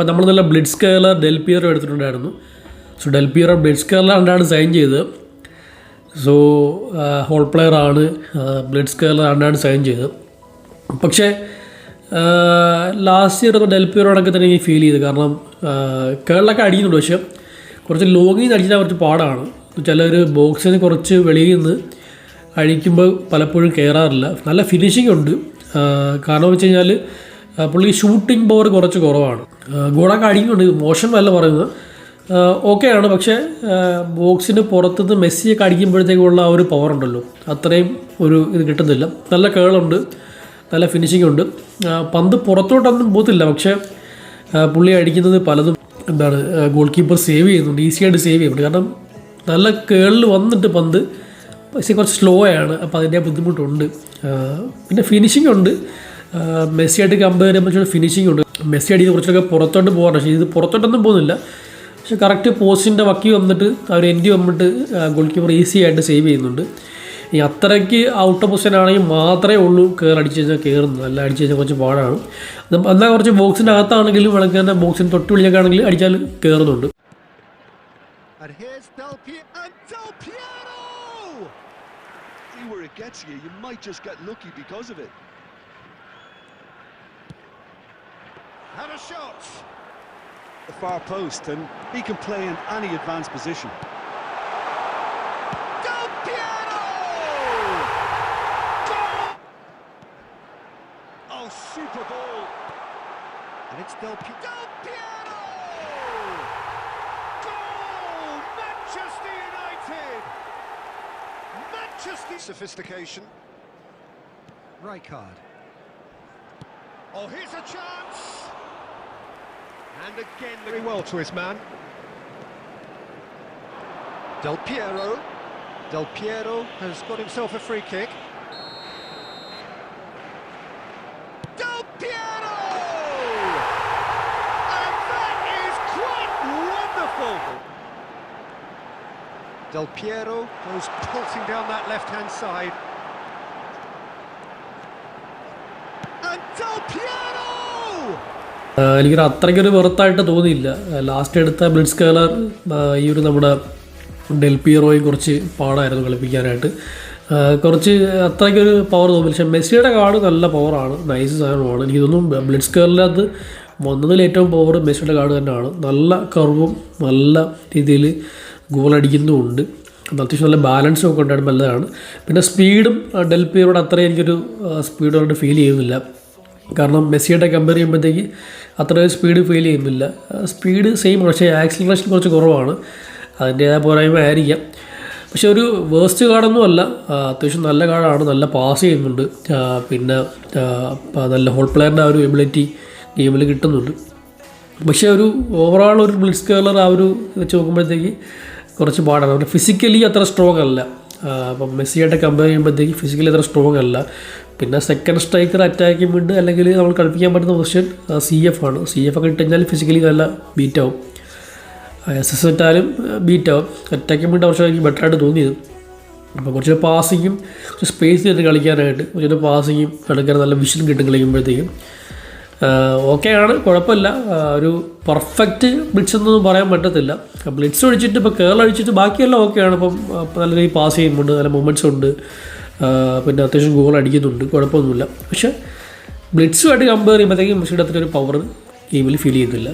അപ്പം നമ്മൾ നല്ല ബ്ലഡ് സ്കെയലർ ഡെൽപിയർ എടുത്തിട്ടുണ്ടായിരുന്നു. സോ ഡെൽപിയർ ബ്ലഡ് സ്കെയലർ ആണ്ടാണ് സൈൻ ചെയ്തത് സോ ഹോൾ പ്ലെയർ ആണ് ബ്ലഡ് സ്കെയലർ ആണ്ടാണ് സൈൻ ചെയ്തത് പക്ഷേ ലാസ്റ്റ് ഇയർ ഡെൽപിയറോടൊക്കെ തന്നെ എനിക്ക് ഫീൽ ചെയ്ത്. കാരണം കേരളൊക്കെ അടിക്കുന്നുണ്ട്. പക്ഷേ കുറച്ച് ലോങ്ങിൽ നിന്ന് അടിച്ചാൽ കുറച്ച് പാടാണ് ചിലർ ബോക്സിന് കുറച്ച് വെളിയിൽ നിന്ന് അഴിക്കുമ്പോൾ പലപ്പോഴും കയറാറില്ല നല്ല ഫിനിഷിംഗ് ഉണ്ട്. കാരണം വെച്ച് കഴിഞ്ഞാൽ പുള്ളി ഷൂട്ടിംഗ് പവർ കുറച്ച് കുറവാണ്. ഗുണൊക്കെ അടിക്കുന്നുണ്ട് മോശമല്ല പറയുന്നത്. ഓക്കെ ആണ് പക്ഷേ ബോക്സിന് പുറത്തുനിന്ന് മെസ്സിയൊക്കെ അടിക്കുമ്പോഴത്തേക്കുള്ള ആ ഒരു പവർ ഉണ്ടല്ലോ. അത്രയും ഒരു ഇത് കിട്ടുന്നില്ല. നല്ല കേളുണ്ട് നല്ല ഫിനിഷിംഗ് ഉണ്ട്. പന്ത് പുറത്തോട്ടൊന്നും പോകത്തില്ല പക്ഷേ പുള്ളി അടിക്കുന്നത് പലതും എന്താണ് ഗോൾ കീപ്പർ സേവ് ചെയ്യുന്നുണ്ട് ഈസി ആയിട്ട് സേവ് ചെയ്യുന്നുണ്ട്. കാരണം നല്ല കേളിൽ വന്നിട്ട് പന്ത് പക്ഷേ കുറച്ച് സ്ലോ ആണ് അപ്പോൾ അതിന്റെ ബുദ്ധിമുട്ടുണ്ട്. പിന്നെ ഫിനിഷിംഗ് ഉണ്ട്. മെസ്സിയായിട്ട് കമ്പയർ ചെയ്യുമ്പോൾ ഫിനിഷിംഗ് ഉണ്ട്. മെസ്സി അടിക്കുന്നത് കുറച്ചൊക്കെ പുറത്തോട്ട് പോകാറുണ്ട്. പക്ഷേ ഇത് പുറത്തോട്ടൊന്നും പോകുന്നില്ല. പക്ഷെ കറക്റ്റ് പോസ്റ്റിന്റെ വക്കി വന്നിട്ട് അവർ എൻഡി വന്നിട്ട് ഗോൾ കീപ്പർ ഈസി ആയിട്ട് സേവ് ചെയ്യുന്നുണ്ട്. ഈ അത്രയ്ക്ക് ഔട്ട് ഓഫ് പൊസിഷൻ ആണെങ്കിൽ മാത്രമേ ഉള്ളൂ കയറി അടിച്ച് കഴിഞ്ഞാൽ കയറുന്നത് അല്ല അടിച്ച് കഴിഞ്ഞാൽ കുറച്ച് പാടാണ്. എന്നാൽ കുറച്ച് ബോക്സിന്റെ അകത്താണെങ്കിലും വിളക്ക് തന്നെ ബോക്സിന് തൊട്ട് വിളിച്ചൊക്കെ അടിച്ചാൽ കയറുന്നുണ്ട് gets you, you might just get lucky because of it. Had a shot. The far post, and he can play in any advanced position. Del Piero! Goal! Oh, super goal. And it's Del Piero. Del Piero! Goal! Manchester United! Manchester... Sophistication. Rijkaard. Oh, here's a chance! And again, very well to his man. Del Piero. Del Piero has got himself a free kick. Del Piero! And that is quite wonderful! Del Piero goes pulsing down that left-hand side. And Del Piero! എനിക്കൊരു അത്രയ്ക്കൊരു വെറുത്തായിട്ട് തോന്നിയില്ല. Last എടുത്ത blitz കേലർ ഈ ഒരു നമ്മുടെ ഡെൽപിയറോയെ കുറച്ച് പാടായിരുന്നു കളിപ്പിക്കാനായിട്ട്. കുറച്ച് അത്രയ്ക്കൊരു power തോന്നില്ല പക്ഷേ മെസ്സിയുടെ കാർഡ് നല്ല പവറാണ് നൈസ് സാധനമാണ്. എനിക്ക് തോന്നുന്നു ബ്ലിഡ്സ് കേറിനകത്ത് വന്നതിൽ ഏറ്റവും പവർ മെസ്സിയുടെ കാർഡ് തന്നെയാണ്. നല്ല കർവും നല്ല രീതിയിൽ ഗോൾ അടിക്കുന്നുമുണ്ട്. അത്യാവശ്യം നല്ല ബാലൻസും ഒക്കെ ഉണ്ടായിട്ട് നല്ലതാണ്. പിന്നെ സ്പീഡും ഡെൽപിയറോട് അത്രയും എനിക്കൊരു സ്പീഡായിട്ട് ഫീൽ ചെയ്യുന്നില്ല. കാരണം മെസ്സിയുടെ കമ്പയർ ചെയ്യുമ്പോഴത്തേക്ക് അത്ര സ്പീഡ് ഫീൽ ചെയ്യുന്നില്ല. സ്പീഡ് സെയിം പക്ഷേ ആക്സിലറേഷൻ കുറച്ച് കുറവാണ്. അതിന്റേതായ പോരായ്മ ആയിരിക്കാം. പക്ഷെ ഒരു വേസ്റ്റ് കാർഡൊന്നും അല്ല. അത്യാവശ്യം നല്ല കാർഡാണ് നല്ല പാസ് ചെയ്യുന്നുണ്ട്. പിന്നെ നല്ല ഹോൾ പ്ലെയറിന്റെ ആ ഒരു എബിലിറ്റി ഗെയിമിൽ കിട്ടുന്നുണ്ട്. പക്ഷേ ഒരു ഓവറോൾ ഒരു ബ്ലിറ്റ്സ് കേളർ ആ ഒരു വെച്ച് നോക്കുമ്പോഴത്തേക്ക് കുറച്ച് പാടാണ്. അവർ ഫിസിക്കലി അത്ര സ്ട്രോങ് അല്ല. അപ്പം മെസ്സിയായിട്ട് കമ്പയർ ചെയ്യുമ്പോഴത്തേക്ക് ഫിസിക്കലി അത്ര സ്ട്രോങ് അല്ല. പിന്നെ സെക്കൻഡ് സ്ട്രൈക്കർ അറ്റാക്കിംഗ് മിഡ് അല്ലെങ്കിൽ നമ്മൾ കളിപ്പിക്കാൻ പറ്റുന്ന പൊസിഷൻ സി എഫ് ആണ്. സി എഫ് ഒക്കെ ഇട്ട് കഴിഞ്ഞാൽ ഫിസിക്കലി നല്ല ബീറ്റാവും എസ് എസ് ഇട്ടാലും ബീറ്റാവും അറ്റാക്കിംഗ് മിഡ് കുറച്ച് എനിക്ക് ബെറ്ററായിട്ട് തോന്നിയത്. അപ്പോൾ കുറച്ച് പാസിങ്ങും കുറച്ച് സ്പേസ് ചെയ്ത് കളിക്കാനായിട്ട്. കുറച്ച് പാസിങ്ങും എടുക്കാൻ നല്ല വിഷൻ കിട്ടും കളിക്കുമ്പോഴത്തേക്കും. ഓക്കെ ആണ് കുഴപ്പമില്ല. ഒരു പെർഫെക്റ്റ് ബ്ലിറ്റ്സ് എന്നൊന്നും പറയാൻ പറ്റത്തില്ല. ബ്ലിറ്റ്സ് ഒഴിച്ചിട്ട് ഇപ്പോൾ കേരള ഒഴിച്ചിട്ട് ബാക്കിയെല്ലാം ഓക്കെയാണ് ഇപ്പം നല്ല രീതിയിൽ പാസ് ചെയ്യുന്നുണ്ട് നല്ല മൂമെന്റ്സ് ഉണ്ട്. പിന്നെ അത്യാവശ്യം ഗോൾ അടിക്കുന്നുണ്ട് കുഴപ്പമൊന്നുമില്ല. പക്ഷേ ബ്ലിറ്റ്സുമായിട്ട് കമ്പയർ ചെയ്യുമ്പോഴത്തേക്കും മെസ്സിയുടെ അത്രയൊരു പവർ ഗെയിമിൽ ഫീൽ ചെയ്യുന്നില്ല.